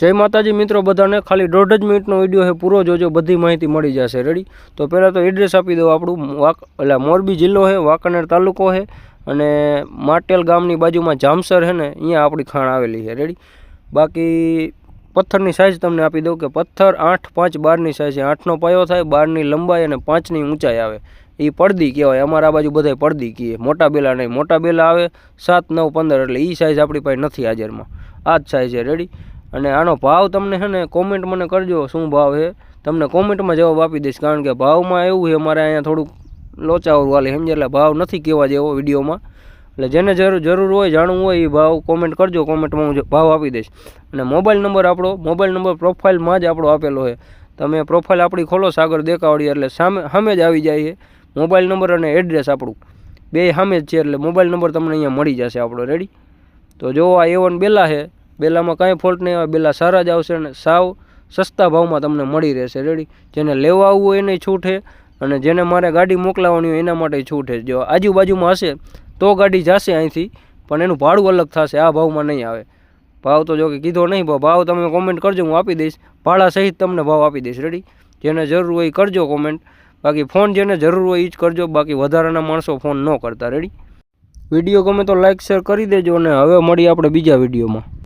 જય માતાજી મિત્રો, બધાને ખાલી દોઢ જ મિનિટનો વીડિયો છે, પૂરો જોજો, બધી માહિતી મળી જશે. રેડી તો પહેલાં તો એડ્રેસ આપી દઉં આપણું. વાક, એટલે મોરબી જિલ્લો છે, વાંકાનેર તાલુકો છે, અને માટેલ ગામની બાજુમાં જામસર છે ને, અહીંયા આપણી ખાણ આવેલી છે. રેડી બાકી પથ્થરની સાઇઝ તમને આપી દઉં કે પથ્થર આઠ, પાંચ, બારની સાઇઝ છે. આઠનો પાયો થાય, બારની લંબાઈ અને પાંચની ઊંચાઈ આવે. એ પડદી કહેવાય. અમારા આ બાજુ બધાય પડદી કહીએ મોટા બેલા નહીં. મોટા બેલા આવે સાત, નવ, પંદર, એટલે એ સાઇઝ આપણી પાસે નથી હાજરમાં. આ જ સાઇઝ છે. રેડી અને આનો ભાવ તમને છે ને કોમેન્ટ મને કરજો શું ભાવ છે. તમને કોમેન્ટમાં જવાબ આપી દઈશ કારણ કે ભાવમાં એવું છે મારે અહીંયા થોડુંક લોચાવર વાલી સમજે એટલે ભાવ નથી કહેવા જેવો વિડીયોમાં. એટલે જેને જરૂર જરૂર હોય, જાણવું હોય એ ભાવ કોમેન્ટ કરજો કોમેન્ટમાં હું ભાવ આપી દઈશ. અને મોબાઈલ નંબર આપણો, મોબાઈલ નંબર પ્રોફાઇલમાં જ આપણો આપેલો છે. તમે પ્રોફાઇલ આપણી ખોલો સાગર દેખાવડી એટલે સામે સામે જ આવી જાય છે. મોબાઈલ નંબર અને એડ્રેસ આપણું. બે સામે જ છે એટલે મોબાઈલ નંબર તમને અહીંયા મળી જશે આપણો. રેડી તો જો આ એવન બેલા છે. બેલામાં કાંઈ ફોલ્ટ નહીં આવે, બેલા સારા જ આવશે અને સાવ સસ્તા ભાવમાં તમને મળી રહેશે. રેડી જેને લેવા આવવું હોય એને છૂટ છે અને જેને મારે ગાડી મોકલાવવાની હોય એના માટે છૂટ. છે જો આજુબાજુમાં હશે તો ગાડી જશે અહીંથી, પણ એનું ભાડું અલગ થશે, આ ભાવમાં નહીં આવે. ભાવ તો જો કે કીધો નહીં ભાવ ભાવ તમે કોમેન્ટ કરજો, હું આપી દઈશ. ભાડા સહિત તમને ભાવ આપી દઈશ. રેડી જેને જરૂર હોય કરજો કોમેન્ટ બાકી ફોન જેને જરૂર હોય એ જ કરજો, બાકી વધારાના માણસો ફોન ન કરતા. રેડી વીડિયો ગમે તો લાઇક શેર કરી દેજો અને હવે મળીએ આપણે બીજા વિડીયોમાં.